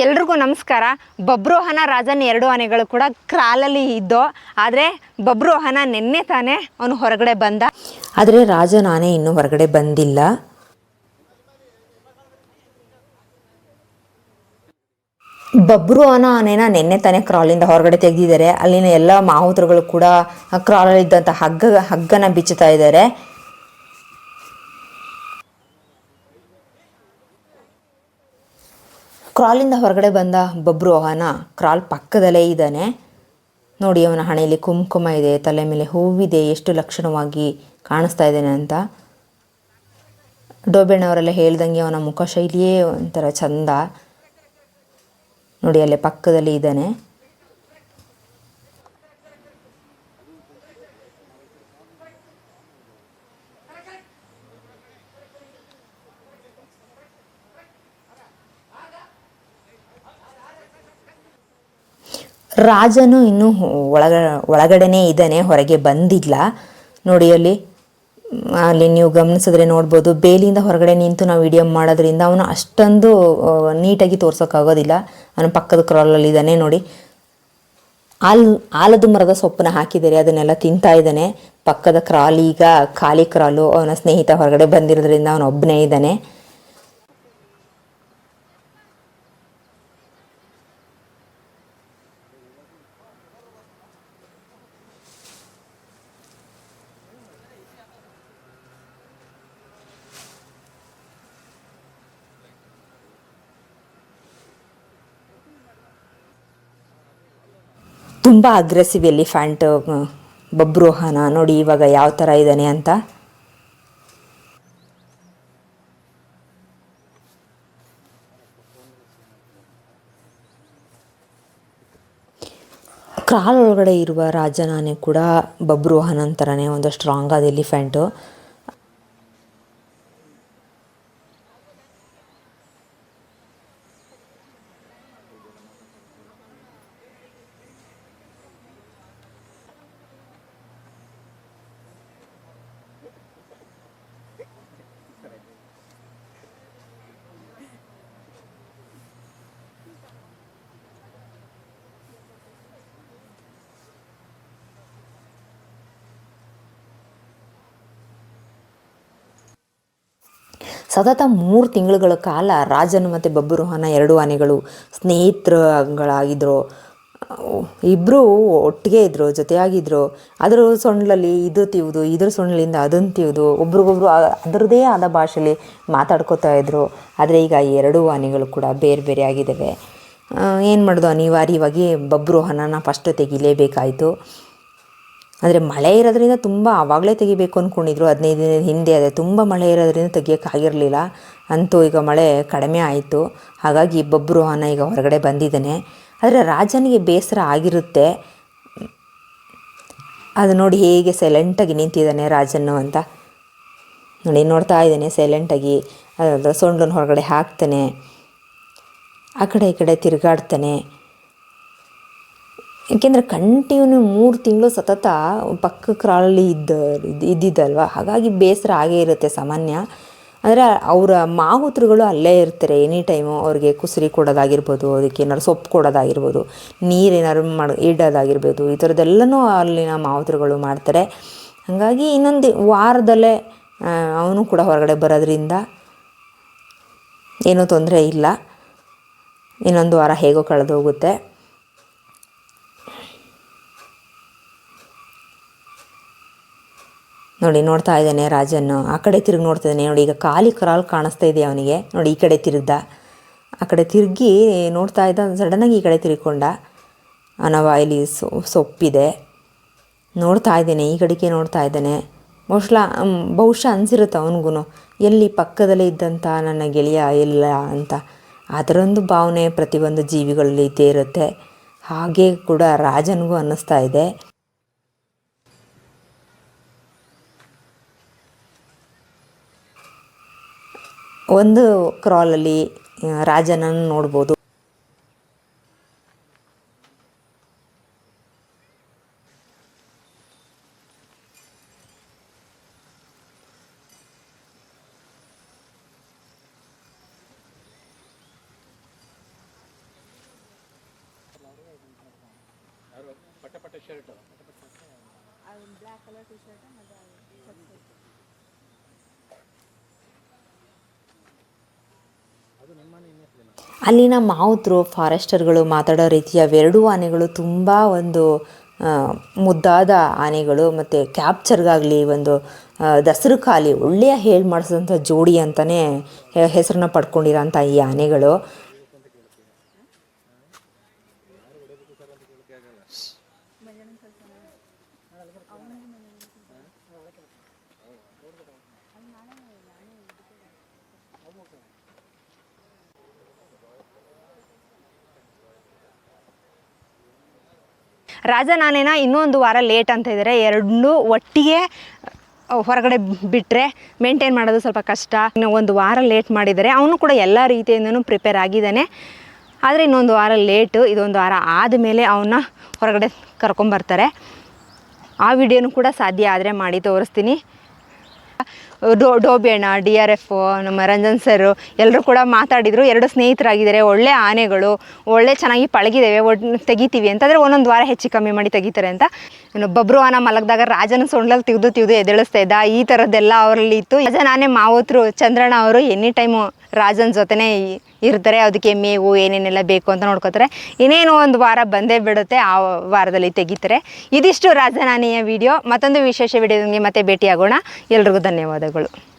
ಎಲ್ರಿಗೂ ನಮಸ್ಕಾರ. ಬಬ್ರೋಹನ ರಾಜನ್ ಎರಡು ಆನೆಗಳು ಕೂಡ ಕ್ರಾಲಲ್ಲಿ ಇದ್ದೋ, ಆದರೆ ಬಬ್ರೋಹನ ನಿನ್ನೆ ತಾನೇ ಅವನು ಹೊರಗಡೆ ಬಂದ. ಆದರೆ ರಾಜನ ಆನೆ ಇನ್ನೂ ಹೊರಗಡೆ ಬಂದಿಲ್ಲ. ಬಬ್ರು ಅನ್ನೋ ಆನೆನ ನಿನ್ನೆ ತಾನೇ ಕ್ರಾಲಿಂದ ಹೊರಗಡೆ ತೆಗೆದಿದ್ದಾರೆ. ಅಲ್ಲಿನ ಎಲ್ಲ ಮಾವುತರುಗಳು ಕೂಡ ಕ್ರಾಲಲ್ಲಿದ್ದಂಥ ಹಗ್ಗ, ಹಗ್ಗನ ಬಿಚ್ಚುತ್ತಾ ಇದ್ದಾರೆ. ಕ್ರಾಲಿಂದ ಹೊರಗಡೆ ಬಂದ ಬಬ್ರು ಅವನ ಕ್ರಾಲ್ ಪಕ್ಕದಲ್ಲೇ ಇದ್ದಾನೆ. ನೋಡಿ ಅವನ ಹಣೆಯಲ್ಲಿ ಕುಂಕುಮ ಇದೆ, ತಲೆ ಮೇಲೆ ಹೂವಿದೆ, ಎಷ್ಟು ಲಕ್ಷಣವಾಗಿ ಕಾಣಿಸ್ತಾ ಇದ್ದಾನೆ ಅಂತ. ಡೋಬೆಣ್ಣವರೆಲ್ಲ ಹೇಳ್ದಂಗೆ ಅವನ ಮುಖ ಶೈಲಿಯೇ ಒಂಥರ ಚಂದ. ನೋಡಿ ಅಲ್ಲೇ ಪಕ್ಕದಲ್ಲಿ ಇದ್ದಾನೆ. ರಾಜನು ಇನ್ನೂ ಒಳಗ, ಒಳಗಡೆನೇ ಇದ್ದಾನೆ, ಹೊರಗೆ ಬಂದಿಲ್ಲ. ನೋಡಿ ಅಲ್ಲಿ ಅಲ್ಲಿ ನೀವು ಗಮನಿಸಿದ್ರೆ ನೋಡ್ಬೋದು, ಬೇಲಿಯಿಂದ ಹೊರಗಡೆ ನಿಂತು ನಾವು ವಿಡಿಯೋ ಮಾಡೋದ್ರಿಂದ ಅವನು ಅಷ್ಟೊಂದು ನೀಟಾಗಿ ತೋರ್ಸೋಕ್ಕಾಗೋದಿಲ್ಲ. ಅವನು ಪಕ್ಕದ ಕ್ರಾಲಲ್ಲಿ ಇದ್ದಾನೆ, ನೋಡಿ. ಆಲ್ ಆಲದ ಮರದ ಸೊಪ್ಪನ್ನ ಹಾಕಿದ್ದಾರೆ, ಅದನ್ನೆಲ್ಲ ತಿಂತಾ ಇದ್ದಾನೆ. ಪಕ್ಕದ ಕ್ರಾಲ್ ಈಗ ಖಾಲಿ ಕ್ರಾಲು ಅವನ ಸ್ನೇಹಿತ ಹೊರಗಡೆ ಬಂದಿರೋದ್ರಿಂದ ಅವನೊಬ್ಬನೇ ಇದ್ದಾನೆ. ತುಂಬ ಅಗ್ರೆಸಿವ್ ಎಲಿಫ್ಯಾಂಟ್ ಬಬ್ರೋಹನ ನೋಡಿ ಇವಾಗ ಯಾವ ಥರ ಇದ್ದಾನೆ ಅಂತ? ಕ್ರಾಲ್ ಒಳಗಡೆ ಇರುವ ರಾಜನಾನೆ ಕೂಡ ಬಬ್ರೋಹನ ಅಂತಾರನೇ ಒಂದು ಸ್ಟ್ರಾಂಗ್ ಆದ ಎಲಿಫೆಂಟು ಸತತ ಮೂರು ತಿಂಗಳುಗಳ ಕಾಲ ರಾಜನು ಮತ್ತು ಬಬ್ಬುರೋಹನ ಎರಡು ಆನೆಗಳು ಸ್ನೇಹಿತರುಗಳಾಗಿದ್ದರು ಇಬ್ಬರು ಒಟ್ಟಿಗೆ ಇದ್ದರು ಜೊತೆಯಾಗಿದ್ದರು ಅದರ ಸೊಂಡ್ಲಲ್ಲಿ ಇದು ತಿವುದು, ಇದ್ರ ಸೊಂಡ್ಲಿಂದ ಅದನ್ನು ತಿವುದು, ಒಬ್ರಿಗೊಬ್ರು ಅದರದೇ ಆದ ಭಾಷೆಯಲ್ಲಿ ಮಾತಾಡ್ಕೋತಾ ಇದ್ದರು ಆದರೆ ಈಗ ಎರಡೂ ಆನೆಗಳು ಕೂಡ ಬೇರೆ ಬೇರೆ ಆಗಿದ್ದಾವೆ ಏನು ಮಾಡೋದು ಅನಿವಾರ್ಯವಾಗಿ ಬಬ್ರುಹನನ ಫಸ್ಟ್ ತೆಗಿಲೇಬೇಕಾಯಿತು. ಆದರೆ ಮಳೆ ಇರೋದ್ರಿಂದ ತುಂಬ ಆವಾಗಲೇ ತೆಗಿಬೇಕು ಅಂದ್ಕೊಂಡಿದ್ರು ಹದಿನೈದು ದಿನದ ಹಿಂದೆ ಅದೇ ತುಂಬ ಮಳೆ ಇರೋದ್ರಿಂದ ತೆಗಿಯೋಕ್ಕಾಗಿರಲಿಲ್ಲ ಅಂತೂ ಈಗ ಮಳೆ ಕಡಿಮೆ ಆಯಿತು. ಹಾಗಾಗಿ ಇಬ್ಬೊಬ್ಬರು ಹಣ ಈಗ ಹೊರಗಡೆ ಬಂದಿದ್ದಾನೆ. ಆದರೆ ರಾಜನಿಗೆ ಬೇಸರ ಆಗಿರುತ್ತೆ. ಅದು ನೋಡಿ ಹೇಗೆ ಸೈಲೆಂಟಾಗಿ ನಿಂತಿದ್ದಾನೆ ರಾಜನು ಅಂತ. ನೋಡಿ, ನೋಡ್ತಾ ಇದ್ದಾನೆ ಸೈಲೆಂಟಾಗಿ ಅದರ ಸೊಂಡನ್ನು ಹೊರಗಡೆ ಹಾಕ್ತಾನೆ. ಆ ಕಡೆ ಈ ಕಡೆ ತಿರುಗಾಡ್ತಾನೆ. ಏಕೆಂದರೆ ಕಂಟಿನ್ಯೂ ಮೂರು ತಿಂಗಳು ಸತತ ಪಕ್ಕ ಕ್ರಾಲಲ್ಲಿ ಇದ್ದ ಇದ್- ಇದ್ದಿದ್ದಲ್ವ? ಹಾಗಾಗಿ ಬೇಸರ ಆಗೇ ಇರುತ್ತೆ ಸಾಮಾನ್ಯ. ಅಂದರೆ ಅವರ ಮಾಹುತರುಗಳು ಅಲ್ಲೇ ಇರ್ತಾರೆ, ಎನಿ ಟೈಮು ಅವ್ರಿಗೆ ಕುಸುರಿ ಕೊಡೋದಾಗಿರ್ಬೋದು, ಅದಕ್ಕೆ ಏನಾದ್ರು ಸೊಪ್ಪು ಕೊಡೋದಾಗಿರ್ಬೋದು, ನೀರು ಏನಾದ್ರು ಮಾಡಿ, ಇಡೋದಾಗಿರ್ಬೋದು, ಈ ಥರದ್ದೆಲ್ಲನೂ ಅಲ್ಲಿನ ಮಾಹುತರುಗಳು ಮಾಡ್ತಾರೆ. ಹಾಗಾಗಿ ಇನ್ನೊಂದು ವಾರದಲ್ಲೇ ಅವನು ಕೂಡ ಹೊರಗಡೆ ಬರೋದ್ರಿಂದ ಏನೂ ತೊಂದರೆ ಇಲ್ಲ. ಇನ್ನೊಂದು ವಾರ ಹೇಗೋ ಕಳೆದು ನೋಡಿ, ನೋಡ್ತಾ ಇದ್ದಾನೆ ರಾಜನ್ನು. ಆ ಕಡೆ ತಿರುಗಿ ನೋಡ್ತಾ ಇದ್ದಾನೆ. ನೋಡಿ, ಈಗ ಖಾಲಿ ಕ್ರಾಲ್ ಕಾಣಿಸ್ತಾ ಇದೆ ಅವನಿಗೆ. ನೋಡಿ, ಈ ಕಡೆ ತಿರುಗ್ದ. ಆ ಕಡೆ ತಿರುಗಿ ನೋಡ್ತಾ ಇದ್ದ ಸಡನ್ನಾಗಿ ಈ ಕಡೆ ತಿರುಗಿಕೊಂಡ. ಅವನ ಬಾಯಲ್ಲಿ ಸೊ, ಸೊಪ್ಪಿದೆ. ನೋಡ್ತಾ ಇದ್ದೇನೆ, ಈ ಕಡೆಗೆ ನೋಡ್ತಾ ಇದ್ದಾನೆ. ಬಹುಶಃ ಬಹುಶಃ ಅನಿಸಿರುತ್ತೆ ಅವನಿಗೂ ಎಲ್ಲಿ ಪಕ್ಕದಲ್ಲೇ ಇದ್ದಂಥ ನನ್ನ ಗೆಳೆಯ ಇಲ್ಲ ಅಂತ. ಅದರೊಂದು ಭಾವನೆ ಪ್ರತಿಯೊಂದು ಜೀವಿಗಳಲ್ಲಿ ಇದ್ದೇ ಇರುತ್ತೆ. ಹಾಗೆ ಕೂಡ ರಾಜನಿಗೂ ಅನ್ನಿಸ್ತಾ ಇದೆ. ಒಂದು ಕ್ರಾಲಲ್ಲಿ ರಾಜನನ್ನು ನೋಡ್ಬೋದು. ಪಟ್ಟ ಪಟ್ಟ shirt black colour T shirt ಅಲ್ಲಿನ ಮಾವುತರು ಫಾರೆಸ್ಟರ್ಗಳು ಮಾತಾಡೋ ರೀತಿಯ ಎರಡೂ ಆನೆಗಳು ತುಂಬ ಒಂದು ಮುದ್ದಾದ ಆನೆಗಳು ಮತ್ತು ಕ್ಯಾಪ್ಚರ್ಗಾಗಲಿ ಒಂದು ದಸರು ಖಾಲಿ ಒಳ್ಳೆಯ ಹೇಳಿ ಮಾಡಿಸಿದಂಥ ಜೋಡಿ ಅಂತಲೇ ಹೆಸರನ್ನ ಪಡ್ಕೊಂಡಿರೋಂಥ ಈ ಆನೆಗಳು. ರಾಜನಾನೇನ ಇನ್ನೊಂದು ವಾರ ಲೇಟ್ ಅಂತ ಇದ್ದಾರೆ ಎರಡನ್ನೂ ಒಟ್ಟಿಗೆ ಹೊರಗಡೆ ಬಿಟ್ಟರೆ ಮೇಂಟೈನ್ ಮಾಡೋದು ಸ್ವಲ್ಪ ಕಷ್ಟ. ಇನ್ನು ಒಂದು ವಾರ ಲೇಟ್ ಮಾಡಿದರೆ ಅವನು ಕೂಡ ಎಲ್ಲ ರೀತಿಯಿಂದನೂ ಪ್ರಿಪೇರ್ ಆಗಿದ್ದಾನೆ. ಆದರೆ ಇನ್ನೊಂದು ವಾರ ಲೇಟು ಇದೊಂದು ವಾರ ಆದಮೇಲೆ ಅವನ್ನ ಹೊರಗಡೆ ಕರ್ಕೊಂಬರ್ತಾರೆ ಆ ವಿಡಿಯೋನು ಕೂಡ ಸಾಧ್ಯ ಆದರೆ ಮಾಡಿ ತೋರಿಸ್ತೀನಿ. ಡೋ ಡೋಬಿಯಣ್ಣ ಡಿ ಆರ್ ಎಫ್, ನಮ್ಮ ರಂಜನ್ ಸರ್ ಎಲ್ಲರೂ ಕೂಡ ಮಾತಾಡಿದರು. ಎರಡು ಸ್ನೇಹಿತರಾಗಿದ್ದಾರೆ, ಒಳ್ಳೆ ಆನೆಗಳು, ಒಳ್ಳೆ ಚೆನ್ನಾಗಿ ಪಳಗಿದ್ದೇವೆ ಒಡ್ ತೆಗಿತೀವಿ ಅಂತಂದರೆ ಒಂದೊಂದು ವಾರ ಹೆಚ್ಚು ಕಮ್ಮಿ ಮಾಡಿ ತೆಗಿತಾರೆ ಅಂತ. ಬಬ್ರು ಆನೆ ಮಲಗಿದಾಗ ರಾಜನ ಸೊಂಡಲ್ಲಿ ತೆಗೆದು ತೆಗೆದು ಎದ್ದೇಳಿಸ್ತಾ ಇದ್ದ. ಈ ಥರದ್ದೆಲ್ಲ ಅವರಲ್ಲಿ ಇತ್ತು. ರಾಜನ ನಾನೇ ಮಾವತ್ರು, ಚಂದ್ರಣ್ಣ ಅವರು, ಎನಿ ಟೈಮು ರಾಜನ ಜೊತೆನೇ ಇರ್ತಾರೆ ಅದಕ್ಕೆ ಮೇವು ಏನೇನೆಲ್ಲ ಬೇಕು ಅಂತ ನೋಡ್ಕೋತಾರೆ. ಇನ್ನೇನು ಒಂದು ವಾರ ಬಂದೇ ಬಿಡುತ್ತೆ, ಆ ವಾರದಲ್ಲಿ ತೆಗಿತಾರೆ. ಇದಿಷ್ಟು ರಾಜನಾನಿಯ ವಿಡಿಯೋ ಮತ್ತೊಂದು ವಿಶೇಷ ವಿಡಿಯೋದೊಂದಿಗೆ ಮತ್ತೆ ಭೇಟಿಯಾಗೋಣ. ಎಲ್ರಿಗೂ ಧನ್ಯವಾದಗಳು.